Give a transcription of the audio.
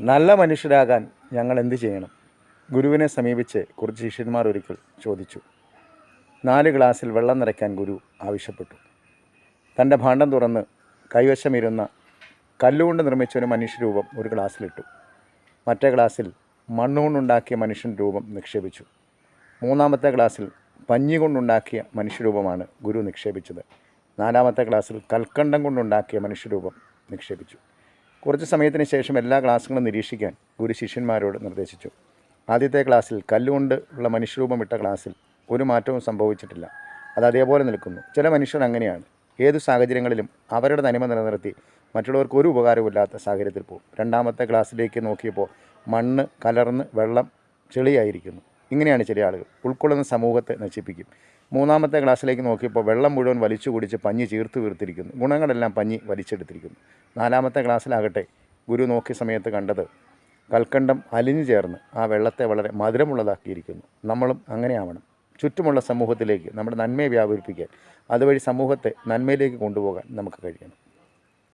നല്ല മനുഷ്യരാകാൻ ഞങ്ങൾ എന്ത് ചെയ്യണം? ഗുരുവിനെ സമീപിച്ച് കുറച്ച് ശിഷ്യന്മാർ ഒരിക്കൽ ചോദിച്ചു. നാല് ഗ്ലാസ്സിൽ വെള്ളം നിറയ്ക്കാൻ ഗുരു ആവശ്യപ്പെട്ടു. തന്റെ ഭാണ്ഡം തുറന്ന് കൈവശമിരുന്ന കല്ലുകൊണ്ട് നിർമ്മിച്ച ഒരു മനുഷ്യരൂപം ഒരു ഗ്ലാസ്സിലിട്ടു. മറ്റേ ഗ്ലാസ്സിൽ മണ്ണുകൊണ്ടുണ്ടാക്കിയ മനുഷ്യൻ രൂപം നിക്ഷേപിച്ചു. മൂന്നാമത്തെ ഗ്ലാസ്സിൽ പഞ്ഞി കൊണ്ടുണ്ടാക്കിയ മനുഷ്യരൂപമാണ് ഗുരു നിക്ഷേപിച്ചത്. നാലാമത്തെ ഗ്ലാസ്സിൽ കൽക്കണ്ടം കൊണ്ടുണ്ടാക്കിയ മനുഷ്യരൂപം നിക്ഷേപിച്ചു. കുറച്ച് സമയത്തിന് ശേഷം എല്ലാ ക്ലാസ്സുകളും നിരീക്ഷിക്കാൻ ഗുരു ശിഷ്യന്മാരോട് നിർദ്ദേശിച്ചു. ആദ്യത്തെ ക്ലാസ്സിൽ കല്ലുകൊണ്ട് ഉള്ള മനുഷ്യരൂപം ഇട്ട ക്ലാസ്സിൽ ഒരു മാറ്റവും സംഭവിച്ചിട്ടില്ല. അത് അതേപോലെ നിൽക്കുന്നു. ചില മനുഷ്യർ അങ്ങനെയാണ്. ഏതു സാഹചര്യങ്ങളിലും അവരുടെ തനിമ നിലനിർത്തി മറ്റുള്ളവർക്ക് ഒരു ഉപകാരമില്ലാത്ത സാഹചര്യത്തിൽ പോകും. രണ്ടാമത്തെ ക്ലാസ്സിലേക്ക് നോക്കിയപ്പോൾ മണ്ണ് കലർന്ന് വെള്ളം ചെളിയായിരിക്കുന്നു. ഇങ്ങനെയാണ് ചില ആളുകൾ. ഉൾക്കൊള്ളുന്ന സമൂഹത്തെ നശിപ്പിക്കും. മൂന്നാമത്തെ ക്ലാസ്സിലേക്ക് നോക്കിയപ്പോൾ വെള്ളം മുഴുവൻ വലിച്ചു കുടിച്ച് പഞ്ഞി ചീർത്ത് വീർത്തിരിക്കുന്നു. ഗുണങ്ങളെല്ലാം പഞ്ഞി വലിച്ചെടുത്തിരിക്കുന്നു. നാലാമത്തെ ക്ലാസ്സിലാകട്ടെ ഗുരു നോക്കിയ സമയത്ത് കണ്ടത് കൽക്കണ്ടം അലിഞ്ഞു ചേർന്ന് ആ വെള്ളത്തെ വളരെ മധുരമുള്ളതാക്കിയിരിക്കുന്നു. നമ്മളും അങ്ങനെയാവണം. ചുറ്റുമുള്ള സമൂഹത്തിലേക്ക് നമ്മുടെ നന്മയെ വ്യാപരിപ്പിക്കാൻ അതുവഴി സമൂഹത്തെ നന്മയിലേക്ക് കൊണ്ടുപോകാൻ നമുക്ക് കഴിയണം.